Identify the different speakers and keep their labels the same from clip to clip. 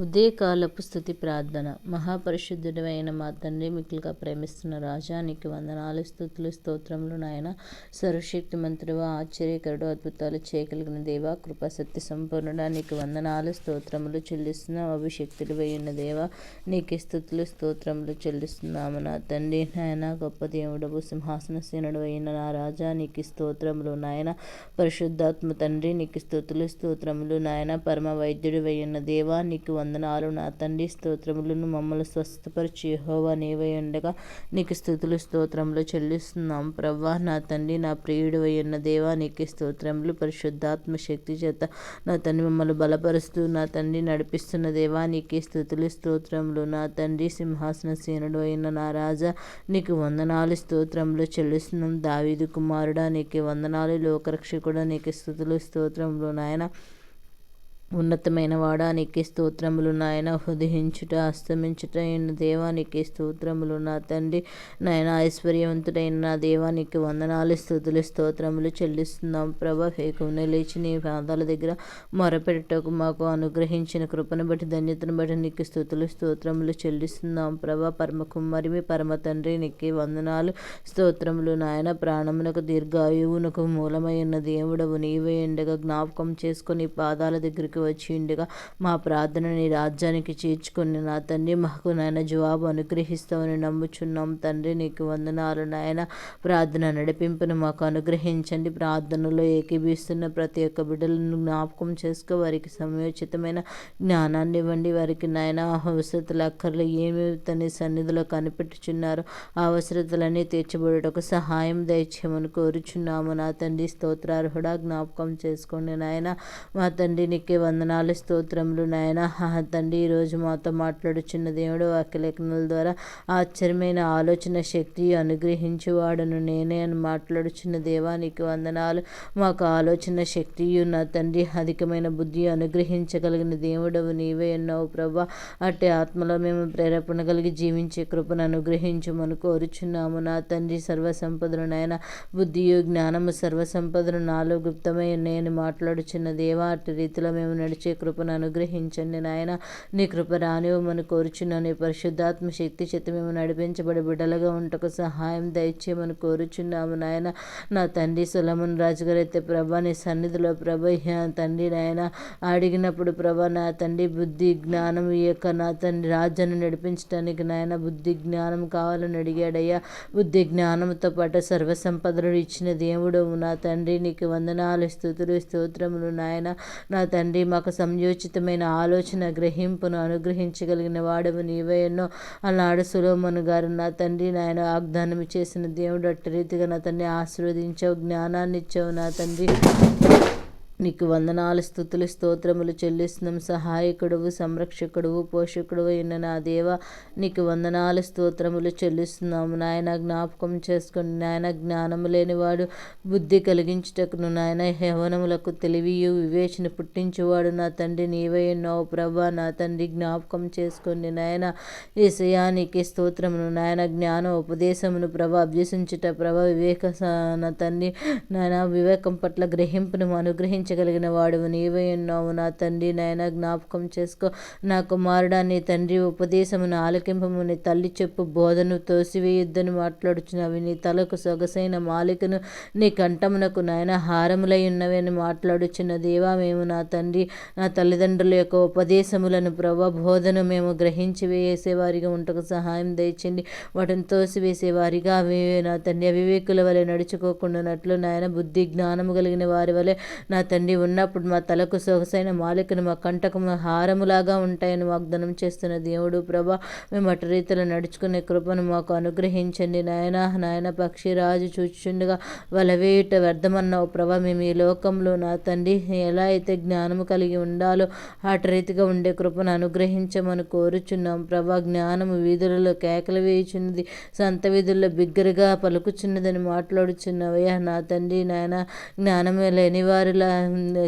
Speaker 1: ఉదయకాలపు స్థుతి ప్రార్థన. మహాపరిశుద్ధుడైన మా తండ్రి మిక్కులుగా ప్రేమిస్తున్న రాజా నీకు వందనాలు స్థుతులు స్తోత్రములు నాయన. సర్వశక్తి మంత్రుడు ఆశ్చర్యకరుడు అద్భుతాలు చేయగలిగిన దేవ కృపా సత్య సంపూర్ణుడా నీకు వందనాలు స్తోత్రములు చెల్లిస్తున్న అభిషక్తుడు ఉన్న దేవ నీకు స్థుతులు స్తోత్రములు చెల్లిస్తున్నాము నా తండ్రి నాయన. గొప్ప దేవుడవు సింహాసనసేనుడు అయిన నా రాజా నీకు స్తోత్రములు నాయన. పరిశుద్ధాత్మ తండ్రి నీకు స్థుతులు స్తోత్రములు నాయన. పరమ వైద్యుడు ఉన్న దేవా నీకు వందనాలు. నా తండ్రి స్తోత్రములను మమ్మల్ని స్వస్థపరిచి యెహోవా నీవై ఉండగా నీకు స్థుతులు స్తోత్రములు చెల్లిస్తున్నాం. ప్రవ్వా నా తండ్రి నా ప్రియుడు ఉన్న దేవా నీకు స్తోత్రములు. పరిశుద్ధాత్మ శక్తి చేత నా తండ్రి మమ్మల్ని బలపరుస్తూ నా తండ్రి నడిపిస్తున్న దేవా నీకు స్థుతులు స్తోత్రములు. నా తండ్రి సింహాసన సేనుడు అయిన నా రాజా నీకు వందనాలు స్తోత్రములు చెల్లిస్తున్నాం. దావీదు కుమారుడా నీకు వందనాలు. లోకరక్షకుడా నీకు స్థుతులు స్తోత్రములు. నాయన ఉన్నతమైన వాడా వాడానికి స్తోత్రములు నాయన. హృదయించుట అస్తమించుట అయిన దేవానికి స్తోత్రములు నా తండ్రి. నాయన ఐశ్వర్యవంతుడైన నా దేవానికి వందనాలు స్థుతులు స్తోత్రములు చెల్లిస్తున్నాం ప్రభా. ఫేకునే లేచి నీ పాదాల దగ్గర మొరపెట్టకు మాకు అనుగ్రహించిన కృపను బట్టి ధన్యతను బట్టి నీకు స్థుతులు స్తోత్రములు చెల్లిస్తున్నాం ప్రభా. పరమ కుమ్మరిమి పరమ తండ్రి నీకు వందనాలు స్తోత్రములు నాయన. ప్రాణమునకు దీర్ఘాయువునకు మూలమైన దేవుడవు. నీవే ఎండగా జ్ఞాపకం చేసుకొని పాదాల దగ్గరికి వచ్చి ఉండగా మా ప్రార్థన నీ రాజ్యానికి చేర్చుకుని నా తండ్రి మాకు నాయన జవాబు అనుగ్రహిస్తామని నమ్ముచున్నాం. తండ్రి నీకు వందనాలు నాయన. ప్రార్థన నడిపింపును మాకు అనుగ్రహించండి. ప్రార్థనలో ఏకీభిస్తున్న ప్రతి ఒక్క బిడ్డలను జ్ఞాపకం చేసుకో. వారికి సమయోచితమైన జ్ఞానాన్ని ఇవ్వండి. వారికి నాయన అవసరతలు అక్కర్లు ఏమి తన సన్నిధిలో కనిపెట్టుచున్నారు. ఆ అవసరతలన్నీ తీర్చబడుటకు సహాయం దయచేయమని కోరుచున్నాము. నా తండ్రి స్తోత్రార్హుడా జ్ఞాపకం చేసుకోండి నాయన. మా తండ్రి నీకే వందనాలు స్తోత్రములు నాయన. తండ్రి ఈరోజు మాతో మాట్లాడుచున్న దేవుడు వాక్యలేఖనాల ద్వారా ఆశ్చర్యమైన ఆలోచన శక్తి అనుగ్రహించేవాడను. నేనే అని మాట్లాడుచున్న దేవానికి వందనాలు. మాకు ఆలోచన శక్తియు నా తండ్రి. అధికమైన బుద్ధి అనుగ్రహించగలిగిన దేవుడవు నీవే అన్నావు ప్రభా. అట్టి ఆత్మలో మేము ప్రేరేపణ కలిగి జీవించే కృపను అనుగ్రహించమని కోరుచున్నాము. నా తండ్రి సర్వసంపదలు నాయన. బుద్ధియు జ్ఞానము సర్వసంపదలు నాలో గుప్తమై నేను మాట్లాడుచున్న దేవా అట్టి రీతిలో మేము నడిచే కృపను అనుగ్రహించండి నాయన. నీ కృప రానివ్వమని కోరుచున్నాను నీ పరిశుద్ధాత్మ శక్తి చేత మేము నడిపించబడి బిడ్డలుగా ఉంటకు సహాయం దయచేయమని కోరుచున్నాము నాయన. నా తండ్రి సులమన్ రాజు గారైతే ప్రభా నీ సన్నిధిలో ప్రభ తండ్రి నాయన అడిగినప్పుడు ప్రభా నా తండ్రి బుద్ధి జ్ఞానం ఈ యొక్క నా తండ్రి రాజ్యాన్ని నడిపించడానికి నాయన బుద్ధి జ్ఞానం కావాలని అడిగాడయ్యా. బుద్ధి జ్ఞానంతో పాటు సర్వసంపదలు ఇచ్చిన దేవుడు నా తండ్రి. నీకు వందనాలు స్థుతులు స్తోత్రములు నాయన. నా తండ్రి మాకు సంయోచితమైన ఆలోచన గ్రహింపును అనుగ్రహించగలిగిన వాడవు నీవే అన్నాడు సులోమను గారు. నా తండ్రి నాయన వాగ్దానం చేసిన దేవుడు అట్టి రీతిగా నా తండ్రి ఆశీర్వదించావు జ్ఞానాన్ని ఇచ్చావు నా తండ్రి. నీకు వందనాలు స్థుతులు స్తోత్రములు చెల్లిస్తున్నాం. సహాయకుడువు సంరక్షకుడువు పోషకుడు అయిన నా దేవ నీకు వందనాలు స్తోత్రములు చెల్లిస్తున్నాము. నాయన జ్ఞాపకం చేసుకుని నాయన జ్ఞానము లేనివాడు బుద్ధి కలిగించుటకును నాయన యవనములకు తెలివియు వివేచన పుట్టించువాడు నా తండ్రి నీవై ఉన్నావు ప్రభా. నా తండ్రి జ్ఞాపకం చేసుకోండి నాయన ఏసయానికి స్తోత్రమును నాయన జ్ఞాన ఉపదేశమును ప్రభ అభ్యసించుట ప్రభ వివేక నా తండ్రి నాయన వివేకం పట్ల గ్రహింపును అనుగ్రహించ గ్రహించగలిగిన వాడు నీవే ఉన్నావు. నా తండ్రి నాయన జ్ఞాపకం చేసుకో. నా కుమారుడా నీ తండ్రి ఉపదేశమును ఆలకింపము. నీ తల్లి చెప్పు బోధను తోసివేయొద్దని మాట్లాడుచున్నావి. నీ తలకు సొగసైన మాలికను నీ కంఠమునకు నాయన హారములై ఉన్నవి అని మాట్లాడుచున్న దేవా మేము నా తండ్రి నా తల్లిదండ్రుల యొక్క ఉపదేశములను ప్రభా బోధను మేము గ్రహించి వేసేవారిగా ఉంటకు సహాయం దయచండి. వాటిని తోసివేసేవారిగా అవి నా తండ్రి అవివేకుల వలె నడుచుకోకుండానట్లు నాయన బుద్ధి జ్ఞానము కలిగిన వారి వలె నా తండ్రి ఉన్నప్పుడు మా తలకు సొగసైన మాలికను మా కంటకు హారములాగా ఉంటాయని వాగ్దానం చేస్తున్న దేవుడు ప్రభా మేము అటు రీతిలో నడుచుకునే కృపను మాకు అనుగ్రహించండి. నాయన నాయన పక్షిరాజు చూచుండగా వలవేట వ్యర్థమన్నావు ప్రభా మేము ఈ లోకంలో నా తండ్రి ఎలా అయితే జ్ఞానము కలిగి ఉండాలో అటు రీతిగా ఉండే కృపను అనుగ్రహించమని కోరుచున్నాం ప్రభా. జ్ఞానము వీధులలో కేకలు వేయుచున్నది సంత వీధుల్లో బిగ్గరగా పలుకుచున్నదని మాట్లాడుచున్నవయ్యా. నా తండ్రి నాయన జ్ఞానమే లేని వారిలా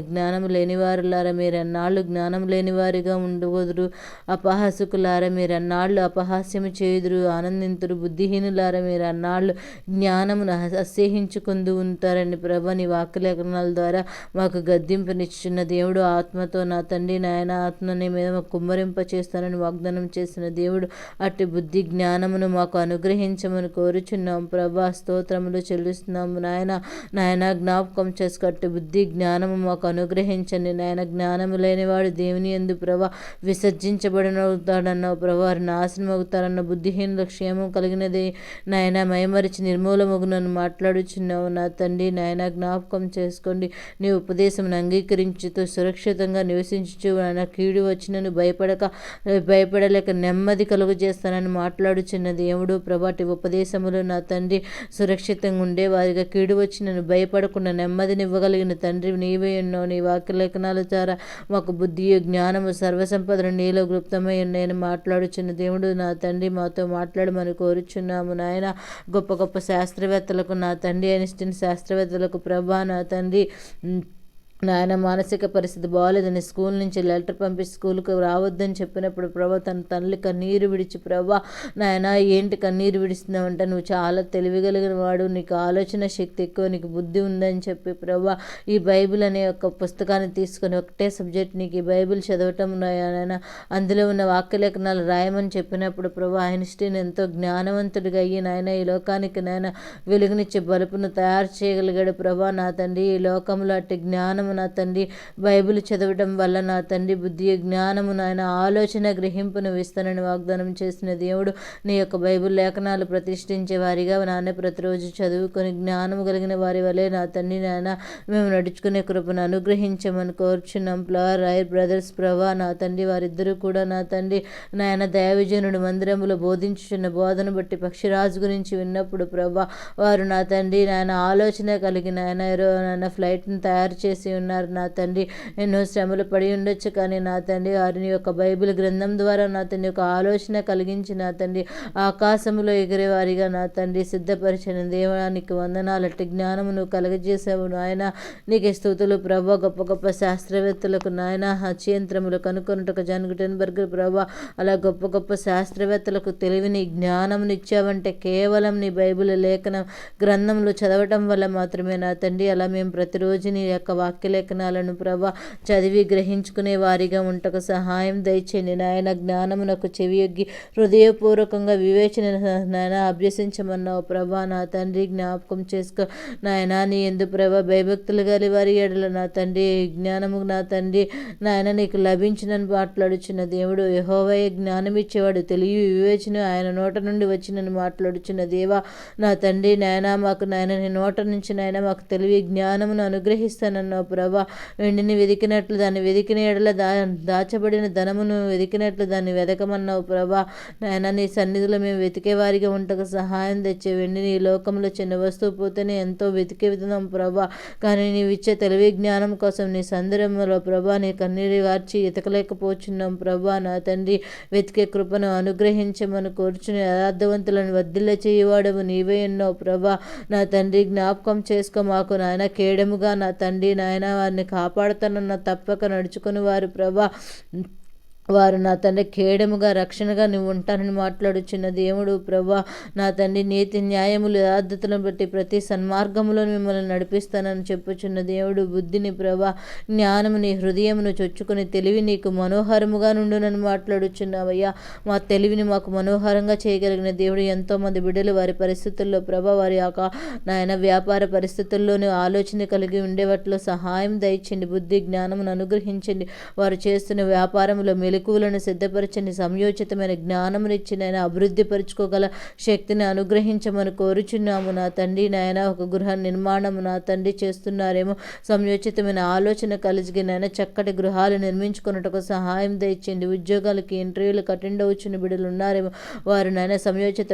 Speaker 1: జ్ఞానం లేనివారులారా మీరు అన్నాళ్ళు జ్ఞానం లేనివారిగా ఉండవదురు అపహాసకులారా మీరు అన్నాళ్ళు అపహాస్యము చేయుదురు. ఆనందింతురు బుద్ధిహీనులారా మీరు అన్నాళ్ళు జ్ఞానమును అసహ్యించుకుంటూ ఉంటారని ప్రభ. నీ వాక్యలేఖనాల ద్వారా మాకు గద్దింపునిచ్చున్న దేవుడు ఆత్మతో నా తండ్రి నాయన ఆత్మని మీద కుమ్మరింప చేస్తానని వాగ్దానం చేసిన దేవుడు అట్టి బుద్ధి జ్ఞానమును మాకు అనుగ్రహించమని కోరుచున్నాం ప్రభా. స్తోత్రములు చెల్లిస్తున్నాము నాయన. నాయన జ్ఞాపకం చేసుకట్టి బుద్ధి జ్ఞానము మాకు అనుగ్రహించండి నాయన. జ్ఞానము లేనివాడు దేవుని ఎందు ప్రభా విసర్జించబడినవుతాడన్నావు ప్రభా. నాశనం అవుతారన్న బుద్ధిహీనుల క్షేమం కలిగినది నాయన. మైమరిచి నన్ను మాట్లాడుచున్నావు నా తండ్రి. నాయన జ్ఞాపకం చేసుకోండి. నీ ఉపదేశం అంగీకరించుతూ సురక్షితంగా నివసించు నాయన. కీడు వచ్చినను భయపడక భయపడలేక నెమ్మది కలుగు చేస్తానని మాట్లాడుచున్న దేవుడు ప్రభాటి ఉపదేశములు నా తండ్రి సురక్షితంగా ఉండే వారిగా కీడు వచ్చినను భయపడకుండా నెమ్మదినివ్వగలిగిన తండ్రి నీవే ఉన్నావు నీ వాక్యలేఖనాల ద్వారా మాకు బుద్ధి జ్ఞానము సర్వసంపదను నీలో గుప్తమై నేను మాట్లాడుచున్న దేవుడు నా తండ్రి. మాతో మాట్లాడమని కోరుచున్నాము నాయన. గొప్ప గొప్ప శాస్త్రవేత్తలకు నా తండ్రి అనిస్టిన్ శాస్త్రవేత్తలకు ప్రభా నా తండ్రి. నాయన మానసిక పరిస్థితి బాగాలేదని స్కూల్ నుంచి లెటర్ పంపి స్కూల్కి రావద్దని చెప్పినప్పుడు ప్రభా తన తల్లి కన్నీరు విడిచి ప్రభా నాయన ఏంటి కన్నీరు విడిస్తున్నావంటే నువ్వు చాలా తెలివిగలిగిన వాడు నీకు ఆలోచన శక్తి ఎక్కువ నీకు బుద్ధి ఉందని చెప్పి ప్రభా ఈ బైబిల్ అనే ఒక పుస్తకాన్ని తీసుకొని ఒకటే సబ్జెక్ట్ నీకు ఈ బైబిల్ చదవటం నాయన. అందులో ఉన్న వాక్యలేఖనాలు రాయమని చెప్పినప్పుడు ప్రభా ఐన్స్టీన్ ఎంతో జ్ఞానవంతుడిగా అయ్యి నాయన ఈ లోకానికి నాయన వెలుగునిచ్చే బలుపును తయారు చేయగలిగాడు. ప్రభా నా తండ్రి ఈ లోకంలో అట్టి జ్ఞానం నా తండ్రి. బైబిల్ చదవడం వల్ల నా తండ్రి బుద్ధి జ్ఞానము నాయన ఆలోచన గ్రహింపును ఇస్తానని వాగ్దానం చేసిన దేవుడు నీ యొక్క బైబిల్ లేఖనాలు ప్రతిష్ఠించే వారిగా నాన్న ప్రతిరోజు చదువుకొని జ్ఞానము కలిగిన వారి వలె నా తండ్రి నాయన మేము నడుచుకునే కృపను అనుగ్రహించమని కోరుచున్నాం. ప్లవర్ రాయర్ బ్రదర్స్ ప్రభా నా తండ్రి వారిద్దరూ కూడా నా తండ్రి నాయన దయావిజనుడు మందిరములో బోధించుచున్న బోధన బట్టి పక్షిరాజు గురించి విన్నప్పుడు ప్రభా వారు నా తండ్రి నాయన ఆలోచన కలిగిన ఆయన నాయన ఫ్లైట్ని తయారు చేసి ఉన్నారు నా తండ్రి. ఎన్నో శ్రమలు పడి ఉండొచ్చు కానీ నా తండ్రి వారిని యొక్క బైబిల్ గ్రంథం ద్వారా నా తండ్రి యొక్క ఆలోచన కలిగించి నా తండ్రి ఆకాశంలో ఎగిరే వారిగా నా తండ్రి సిద్ధపరిచిన దేవానికి వందనాలట్టి జ్ఞానము నువ్వు కలగజేసావు నాయన. నీకు స్థుతులు ప్రభ. గొప్ప గొప్ప శాస్త్రవేత్తలకు నాయన. హత్యంత్రములు కనుకొనుటకు జాన్ గుటెన్బర్గ్ ప్రభా. అలా గొప్ప గొప్ప శాస్త్రవేత్తలకు తెలివిని జ్ఞానమును ఇచ్చావంటే కేవలం నీ బైబిల్ లేఖనం గ్రంథంలో చదవటం వల్ల మాత్రమే నా తండ్రి. అలా మేము ప్రతిరోజు నీ యొక్క వాక్యలేఖనాలను ప్రభా చదివి గ్రహించుకునే వారిగా ఉంటకు సహాయం దయచేయండి. నాయన జ్ఞానమునకు చెవియొగ్గి హృదయపూర్వకంగా వివేచన నాయన అభ్యసించమన్నావు ప్రభా. నా తండ్రి జ్ఞాపకం చేసుకో నాయన నీ ఎందు ప్రభ భయభక్తులు గలి వారి ఎడల నా తండ్రి జ్ఞానము నా తండ్రి నాయన నీకు లభించినని మాట్లాడుచున్న దేవుడు యహోవయ జ్ఞానం ఇచ్చేవాడు తెలియ వివేచన ఆయన నోట నుండి వచ్చినని మాట్లాడుచున్న దేవా నా తండ్రి నాయన మాకు నాయన నీ నోట నుంచి నాయన మాకు తెలివి జ్ఞానమును అనుగ్రహిస్తానన్నావు ప్రభా వెండిని వెదికినట్లు దాన్ని వెదికిన ఎడల దా దాచబడిన ధనమును వెదికినట్లు దాన్ని వెదకమన్నావు ప్రభా. నాయన నీ సన్నిధిలో మేము వెతికే వారిగా ఉంటకు సహాయం తెచ్చే వెండిని ఈ లోకంలో చిన్న వస్తువు పోతేనే ఎంతో వెతికే విధానం ప్రభా. కానీ నీవు ఇచ్చే తెలివి జ్ఞానం కోసం నీ సందర్భంలో ప్రభా నీ కన్నీరు వార్చి ఎతకలేకపోచున్నాం ప్రభా. నా తండ్రి వెతికే కృపను అనుగ్రహించమని కోరుచుని యథార్థవంతులను వర్ధిల్ల చేయవాడము నీవే ఎన్నో ప్రభా. నా తండ్రి జ్ఞాపకం చేసుకో మాకు నాయన కేడముగా నా తండ్రి నాయన. వారిని కాపాడుతానన్న తప్పక నడుచుకుని వారు ప్రభా వారు నా తండ్రి కేడముగా రక్షణగా నువ్వు ఉంటానని మాట్లాడుచున్న దేవుడు ప్రభా నా తండ్రి నీతి న్యాయములు యథార్థతలను బట్టి ప్రతి సన్మార్గములో మిమ్మల్ని నడిపిస్తానని చెప్పుచున్న దేవుడు బుద్ధిని ప్రభా జ్ఞానము నీ హృదయమును చొచ్చుకుని తెలివి నీకు మనోహరముగా నుండునని మాట్లాడుచున్నావయ్యా. మా తెలివిని మాకు మనోహరంగా చేయగలిగిన దేవుడు ఎంతోమంది బిడ్డలు వారి పరిస్థితుల్లో ప్రభా వారి యొక్క నాయన వ్యాపార పరిస్థితుల్లోనూ ఆలోచన కలిగి ఉండేవాటిలో సహాయం దయచండి బుద్ధి జ్ఞానమును అనుగ్రహించండి. వారు చేస్తున్న వ్యాపారంలో మెలకువలను సిద్ధపరచని సంయోచితమైన జ్ఞానమునిచ్చి నాయన అభివృద్ధి పరుచుకోగల శక్తిని అనుగ్రహించమని కోరుచున్నాము. నా తండ్రి నాయన ఒక గృహ నిర్మాణము నా తండ్రి చేస్తున్నారేమో సంయోచితమైన ఆలోచన కలిగి నాయన చక్కటి గృహాలు నిర్మించుకున్నట్టుకు సహాయం దయచేయండి. ఉద్యోగాలకి ఇంటర్వ్యూలకు అటెండ్ అవుచున్న బిడ్డలు ఉన్నారేమో వారు నాయన సంయోచిత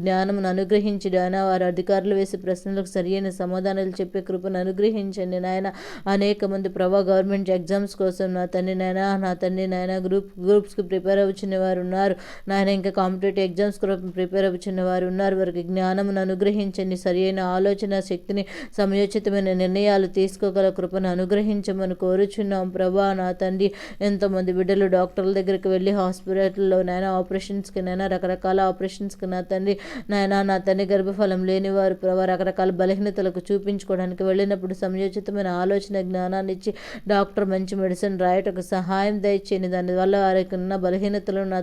Speaker 1: జ్ఞానమును అనుగ్రహించి నాయన వారు అధికారులు వేసే ప్రశ్నలకు సరియైన సమాధానాలు చెప్పే కృపను అనుగ్రహించండి నాయన. అనేక మంది ప్రభా గవర్నమెంట్ ఎగ్జామ్స్ కోసం నా తండ్రి నాయన నా తండ్రి నాయన నాయన గ్రూప్ గ్రూప్స్కి ప్రిపేర్ అవుతున్న వారు ఉన్నారు. నాయన ఇంకా కాంపిటేటివ్ ఎగ్జామ్స్ కొరకు ప్రిపేర్ అవుతున్న వారు ఉన్నారు. వారికి జ్ఞానమును అనుగ్రహించండి. సరి అయిన ఆలోచన శక్తిని సమయోచితమైన నిర్ణయాలు తీసుకోగల కృపను అనుగ్రహించమని కోరుచున్నాం. ప్రభా నా తండ్రి ఎంతోమంది బిడ్డలు డాక్టర్ల దగ్గరికి వెళ్ళి హాస్పిటల్లో నాయన ఆపరేషన్స్కి నాయన రకరకాల ఆపరేషన్స్కి నా తండ్రి నాయన నా తండ్రి గర్భఫలం లేని వారు ప్రభా రకరకాల బలహీనతలకు చూపించుకోవడానికి వెళ్ళినప్పుడు సమయోచితమైన ఆలోచన జ్ఞానాన్ని ఇచ్చి డాక్టర్ మంచి మెడిసిన్ రాయటకు సహాయం దయచేయండి దానివల్ల వారికి ఉన్న బలహీనతలను నా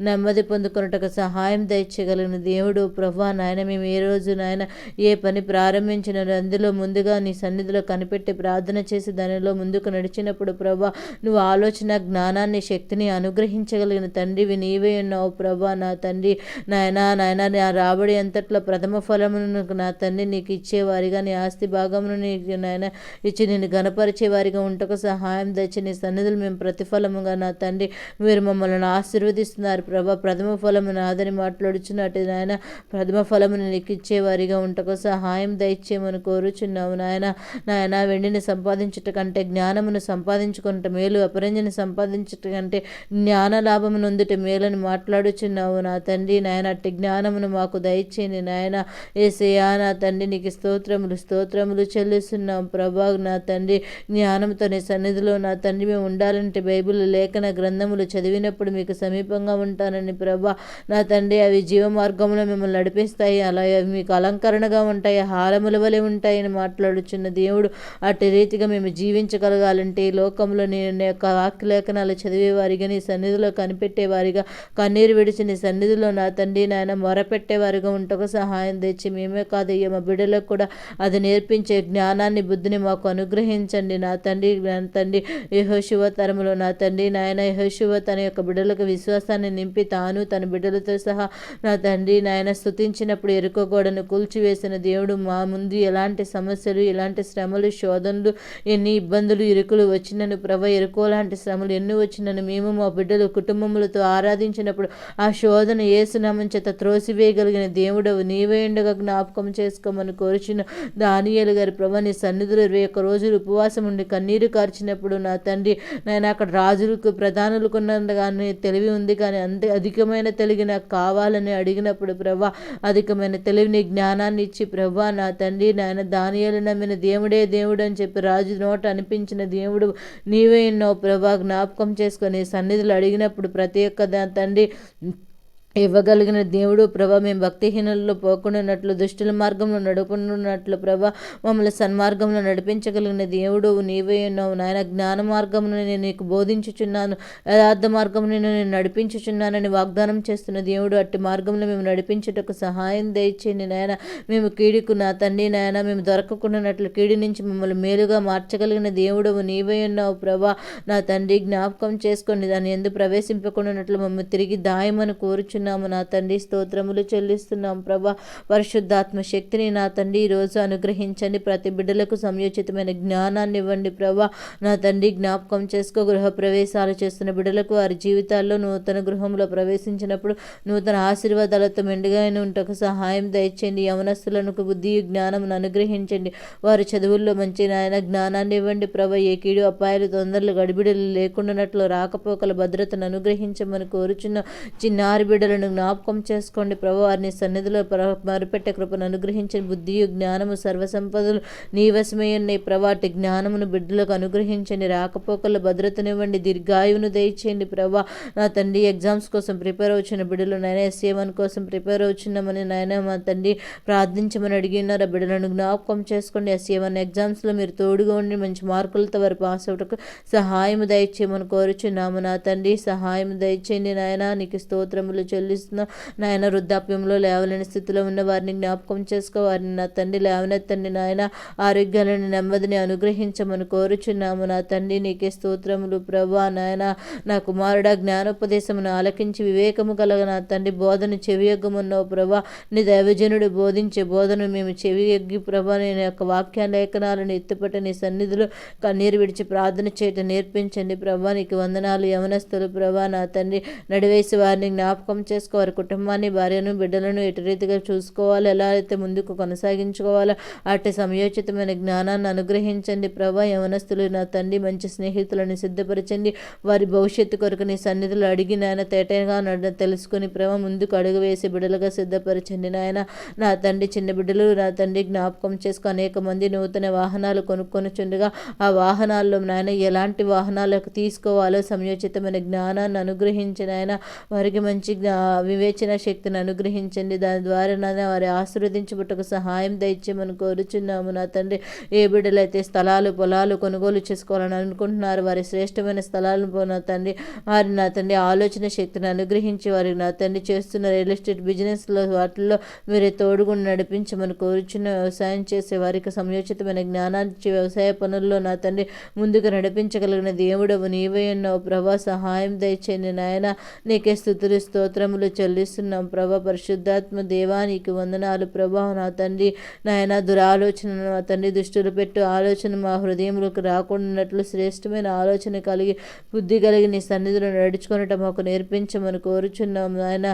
Speaker 1: నెమ్మది పొందుకున్నట్టుకు సహాయం దయచేయగలిగిన దేవుడు ప్రభా నాయన మేము ఏ రోజు నాయన ఏ పని ప్రారంభించిన అందులో ముందుగా నీ సన్నిధిలో కనిపెట్టి ప్రార్థన చేసి దానిలో ముందుకు నడిచినప్పుడు ప్రభా నువ్వు ఆలోచన జ్ఞానాన్ని శక్తిని అనుగ్రహించగలిగిన తండ్రివి నీవే ఉన్నావు ప్రభా నా తండ్రి. నాయన నాయన నా రాబడి అంతట్లో ప్రథమ ఫలమును నా తండ్రి నీకు ఇచ్చేవారిగా నీ ఆస్తి భాగమును నీకు నాయన ఇచ్చి నేను గణపరిచే వారిగా ఉంటకు సహాయం తెచ్చి నీ సన్నిధులు మేము ప్రతిఫలముగా నా తండ్రి. మీరు మమ్మల్ని ఆశీర్వదిస్తున్నారు ప్రభా. ప్రథమ ఫలము నాదని మాట్లాడుచున్నట్టు నాయన. ప్రథమ ఫలమును నీకు ఉంటకు సహాయం దయచేయమని కోరుచున్నావు నాయన. నాయన వెండిని సంపాదించుట కంటే జ్ఞానమును సంపాదించుకుంట మేలు అపరంజని సంపాదించుట కంటే జ్ఞాన లాభము నొందుట మేలని మాట్లాడుచున్నావు నా తండ్రి. నాయన అట్టి జ్ఞానమును మాకు దయచేయండి నాయన. ఏసయా నా తండ్రి నీకు స్తోత్రములు స్తోత్రములు చెల్లిస్తున్నాం ప్రభా నా తండ్రి. జ్ఞానంతో నీ సన్నిధిలో నా తండ్రి. మేము ఉండాలంటే బైబిల్ లేఖన గ్రంథములు చదివినప్పుడు మీకు సమీపంగా ఉంటానని ప్రభా నా తండ్రి అవి జీవ మార్గంలో మిమ్మల్ని నడిపిస్తాయి. అలా అవి మీకు అలంకరణగా ఉంటాయి హారముల వలె ఉంటాయని మాట్లాడుచున్న దేవుడు అటు రీతిగా మేము జీవించగలగాలంటే ఈ లోకంలో నేను యొక్క వాక్యలేఖనాలు చదివేవారిగా నీ సన్నిధిలో కనిపెట్టేవారిగా కన్నీరు విడిచి నీ సన్నిధిలో నా తండ్రి నాయన మొరపెట్టేవారిగా ఉంటకు సహాయం తెచ్చి మేమే కాదు మా బిడ్డలకు కూడా అది నేర్పించే జ్ఞానాన్ని బుద్ధిని మాకు అనుగ్రహించండి. నా తండ్రి నా తండ్రి యహోశివ తరములో నా తండ్రి నాయన యహోశివ తన యొక్క బిడ్డలకు విశ్వాసాన్ని నింపి తాను తన బిడ్డలతో సహా నా తండ్రి నాయన స్థుతించినప్పుడు ఎరుకోగోడను కూల్చివేసిన దేవుడు మా ముందు ఎలాంటి సమస్యలు ఎలాంటి శ్రమలు శోధనలు ఎన్ని ఇబ్బందులు ఇరుకులు వచ్చినను ప్రభ ఎరుకో లాంటి శ్రమలు ఎన్ని వచ్చినను మేము మా బిడ్డలు కుటుంబములతో ఆరాధించినప్పుడు ఆ శోధన ఏసునామం చేత త్రోసివేయగలిగిన దేవుడవు. నీవే ఉండగా జ్ఞాపకం చేసుకోమని కోరుచిన దానియలు గారి ప్రభ నీ సన్నిధిలో ఇరవై ఒక్క రోజులు ఉపవాసం ఉండి కన్నీరు కార్చినప్పుడు నా తండ్రి నేను అక్కడ రాజులకు ప్రధానులకు కానీ తెలివి ఉంది కానీ అంతే అధికమైన తెలివి నాకు కావాలని అడిగినప్పుడు ప్రభా అధికమైన తెలివిని జ్ఞానాన్ని ఇచ్చి ప్రభా నా తండ్రి నాయన దానియాలు నమ్మిన దేవుడే దేవుడు అని చెప్పి రాజు నోట అనిపించిన దేవుడు నీవే ఎన్నో ప్రభా జ్ఞాపకం చేసుకొని సన్నిధులు అడిగినప్పుడు ప్రతి ఒక్క తండ్రి ఇవ్వగలిగిన దేవుడు ప్రభా మేము భక్తిహీనుల్లో పోకుండానట్లు దుష్టుల మార్గంలో నడుపుకున్నట్లు ప్రభా మమ్మల్ని సన్మార్గంలో నడిపించగలిగిన దేవుడు నీవే ఉన్నావు. నాయన జ్ఞాన మార్గమును నేను నీకు బోధించుచున్నాను. యథార్థ మార్గంలో నేను నడిపించుచున్నానని వాగ్దానం చేస్తున్న దేవుడు అట్టి మార్గంలో మేము నడిపించుటకు సహాయం దయచేయండి. నాయన మేము కీడుకు నా తండ్రి. నాయన మేము దొరకకుండానట్లు కీడి నుంచి మమ్మల్ని మేలుగా మార్చగలిగిన దేవుడు నీవే ఉన్నావు ప్రభా. నా తండ్రి జ్ఞాపకం చేసుకోండి. దాన్ని ఎందు ప్రవేశింపకుండానట్లు మమ్మల్ని తిరిగి దాయమని కోరుచున్నాము నా తండ్రి స్తోత్రములు చెల్లిస్తున్నాం ప్రభా. పరిశుద్ధాత్మ శక్తిని నా తండ్రి ఈరోజు అనుగ్రహించండి. ప్రతి బిడ్డలకు సంయోచితమైన జ్ఞానాన్ని ఇవ్వండి ప్రభా. నా తండ్రి జ్ఞాపకం చేసుకో. గృహ ప్రవేశాలు చేస్తున్న బిడ్డలకు వారి జీవితాల్లో నూతన గృహంలో ప్రవేశించినప్పుడు నూతన ఆశీర్వాదాలతో మెండుగా ఉంటకు సహాయం దయచేయండి. యవనస్తులకు బుద్ధి జ్ఞానమును అనుగ్రహించండి. వారి చదువుల్లో మంచి నాయన జ్ఞానాన్ని ఇవ్వండి ప్రభ. ఏ కీడు అపాయాలు తొందరలు గడిబిడలు లేకుండానట్లు రాకపోకల భద్రతను అనుగ్రహించమని కోరుచున్న చిన్నారి బిడ్డలను జ్ఞాపకం చేసుకోండి. ప్రభు వారిని సన్నిధిలో ప్ర- కృపను అనుగ్రహించిన బుద్ధియు జ్ఞానము సర్వసంపదలు నీ ఉన్నాయి. ప్రభాటి జ్ఞానమును బిడ్డలకు అనుగ్రహించండి. రాకపోకల భద్రతనివ్వండి. దీర్ఘాయువును దయచేయండి. ప్రభా నా తండ్రి ఎగ్జామ్స్ కోసం ప్రిపేర్ అవుతున్న బిడ్డలు నాయన ఎస్ఏ వన్ కోసం ప్రిపేర్ అవుతున్నామని నాయన మా తండ్రి ప్రార్థించమని అడిగినారు? ఆ బిడ్డలను జ్ఞాపకం చేసుకోండి. ఎస్ఏ వన్ ఎగ్జామ్స్లో మీరు తోడుగా ఉండి మంచి మార్కులతో వారు పాస్ అవుటకు సహాయం దయచేయమని కోరుచున్నాము. నా తండ్రి సహాయం దయచేయండి నాయన. నీకు స్తోత్రములు చెల్లిస్తున్నాం నాయన వృద్ధాప్యంలో లేవలేని స్థితిలో ఉన్న వారిని జ్ఞాపకం చేసుకో. వారిని నా తండ్రి లేవనెత్తండి నాయన ఆరోగ్యాలను నెమ్మదిని అనుగ్రహించమని కోరుచున్నాము. నా తండ్రి నీకే స్తోత్రములు. ప్రభా నాయన నా కుమారుడ జ్ఞానోపదేశమును ఆలకించి వివేకము కలగ నా తండ్రి బోధన చెవియొగ్గమున్నావు ప్రభా. నీ దైవజనుడు బోధించే బోధను మేము చెవి ఎగ్గి ప్రభా. నేను యొక్క వాక్య లేఖనాలను ఎత్తుపట్ట నీ సన్నిధిలో కన్నీరు విడిచి ప్రార్థన చేయటం నేర్పించండి. ప్రభా నీకు వందనాలు యవనస్తులు. ప్రభా నా తండ్రి నడివేసి వారిని జ్ఞాపకం చేసుకోవారు కుటుంబాన్ని భార్యను బిడ్డలను ఎటు రీతిగా చూసుకోవాలి ఎలా అయితే ముందుకు కొనసాగించుకోవాలో అట్టి సమయోచితమైన జ్ఞానాన్ని అనుగ్రహించండి. ప్రభా యవనస్తులు నా తండ్రి మంచి స్నేహితులను సిద్ధపరచండి. వారి భవిష్యత్తు కొరకు నీ సన్నిధులు అడిగి నాయన తేటగా నడ తెలుసుకుని ప్రభా ముందుకు అడుగు వేసి బిడ్డలుగా సిద్ధపరచండి నాయన. నా తండ్రి చిన్న బిడ్డలు నా తండ్రి జ్ఞాపకం చేసుకు అనేక మంది నూతన వాహనాలు కొనుక్కొని చుండగా ఆ వాహనాల్లో నాయన ఎలాంటి వాహనాలకు తీసుకోవాలో సమయోచితమైన జ్ఞానాన్ని అనుగ్రహించిన ఆయన వారికి మంచి జ్ఞా వివేచన శక్తిని అనుగ్రహించండి. దాని ద్వారా నాయన వారి ఆశీర్వదించుటకు సహాయం దయచేయమని కోరుచున్నాము. నా తండ్రి ఏ బిడ్డలైతే స్థలాలు పొలాలు కొనుగోలు చేసుకోవాలని అనుకుంటున్నారు వారి శ్రేష్టమైన స్థలాలను పో- నా తండ్రి వారి నా తండ్రి ఆలోచన శక్తిని అనుగ్రహించి వారికి నా తండ్రి చేస్తున్న రియల్ ఎస్టేట్ బిజినెస్లో వాటిల్లో మీరే తోడుగుండి నడిపించమని కోరుచున్న వ్యవసాయం చేసే వారికి సమయోచితమైన జ్ఞానాన్ని వ్యవసాయ పనుల్లో నా తండ్రి ముందుకు నడిపించగలిగిన దేవుడవు నీవే ఉన్నావు ప్రభా సహాయం దయచేయండి. నాయన నీకే స్థుతులు స్తోత్రములు చెల్లిస్తున్నాం. ప్రభా పరిశుద్ధాత్మ దేవానికి వందనాలు. ప్రభా నా తండ్రి నాయన దురాలోచన నా తండ్రి దుష్టులు పెట్టు. ఆలోచన మా హృదయంలోకి రాకుండాట్లు శ్రేష్టమైన ఆలోచన కలిగి బుద్ధి కలిగి నీ సన్నిధిలో నడుచుకునటం మాకు నేర్పించమని కోరుచున్నాం. నాయన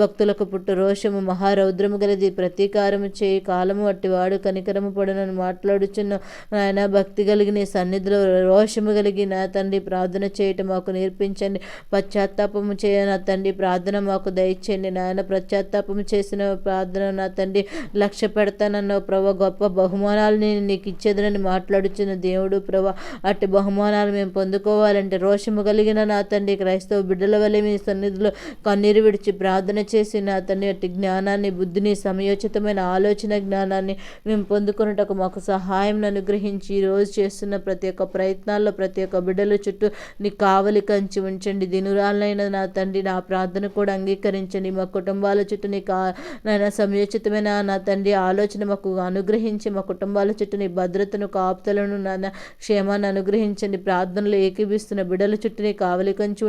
Speaker 1: భక్తులకు పుట్టు రోషము మహారౌద్రము గలది ప్రతీకారము చేయి. కాలము అట్టి వాడు కనికరము పడునని మాట్లాడుచున్నాం. నాయన భక్తి కలిగి నీ సన్నిధిలో రోషము కలిగి నా తండ్రి ప్రార్థన చేయటం మాకు నేర్పించండి. పశ్చాత్తాపము చేయ నా తండ్రి ప్రార్థన మాకు దయచేయండి నాయన. ప్రత్యాత్తాపం చేసిన ప్రార్థన నా తండ్రి లక్ష్య పెడతానన్న ప్రభా. గొప్ప బహుమానాలు నేను నీకు ఇచ్చేదనని మాట్లాడుచున్న దేవుడు ప్రభా. అట్టి బహుమానాలు మేము పొందుకోవాలంటే రోషము కలిగిన నా తండ్రి క్రైస్తవ బిడ్డల వల్లే మీ సన్నిధిలో కన్నీరు విడిచి ప్రార్థన చేసి నా తండ్రి అట్టి జ్ఞానాన్ని బుద్ధిని సమయోచితమైన ఆలోచన జ్ఞానాన్ని మేము పొందుకున్నటకు మాకు సహాయం అనుగ్రహించి ఈరోజు రోజు చేస్తున్న ప్రతి ఒక్క ప్రయత్నాల్లో ప్రతి ఒక్క బిడ్డల చుట్టూ నీ కావలి కంచి ఉంచండి. దినురాలైన నా తండ్రి నా ప్రార్థన కూడా అంగీకరించండి మా కుటుంబాల చుట్టూ నీకు కా నాయన సమయోచితమైన నా తండ్రి ఆలోచన మాకు అనుగ్రహించి మా కుటుంబాల చుట్టూ నీ భద్రతను కాపుతలను నాన్న క్షేమాన్ని అనుగ్రహించండి. ప్రార్థనలు ఏకీభిస్తున్న బిడ్డల చుట్టూ నీ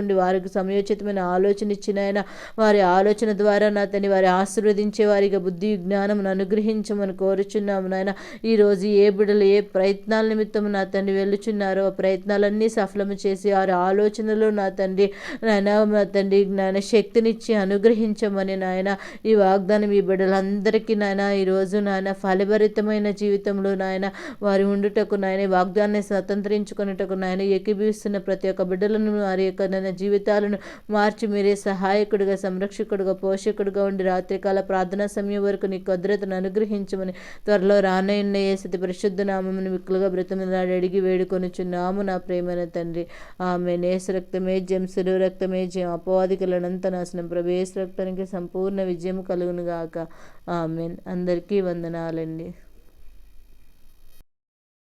Speaker 1: ఉండి వారికి సమయోచితమైన ఆలోచన ఇచ్చిన ఆయన వారి ఆలోచన ద్వారా నా తండ్రి వారి ఆశీర్వదించే వారిగా బుద్ధి జ్ఞానం అనుగ్రహించమని కోరుచున్నాము నాయన. ఈరోజు ఏ బిడ్డలు ఏ ప్రయత్నాల నిమిత్తం నా తండ్రి వెళ్ళుచున్నారో ఆ ప్రయత్నాలన్నీ సఫలము చేసి వారి ఆలోచనలు నా తండ్రి నాయన నా తండ్రి జ్ఞాన ఇచ్చి అనుగ్రహించమని నాయన. ఈ వాగ్దానం ఈ బిడ్డలందరికీ నాయన ఈరోజు నాయన ఫలభరితమైన జీవితంలో నాయన వారి ఉండుటకు నాయన వాగ్దాన్ని స్వతంత్రించుకునేటకు నాయన ఏకీభవిస్తున్న ప్రతి ఒక్క బిడ్డలను వారి యొక్క నాయన జీవితాలను మార్చి మీరే సహాయకుడిగా సంరక్షకుడిగా పోషకుడిగా ఉండి రాత్రికాల ప్రార్థనా సమయం వరకు నీ భద్రతను అనుగ్రహించమని త్వరలో రానయ్యున్న ఏసతి పరిశుద్ధ నామమును మిక్కులుగా బ్రతమలాడి అడిగి వేడుకొనుచున్నాము నా ప్రేమైన తండ్రి. ఆమె నేస రక్తమే జంసులు రక్తమే జం అపవాదికలనంత నాశనం ప్రవేశ సంపూర్ణ విజయం కలుగునుగాక. ఆమెన్. అందరికీ వందనాలండి.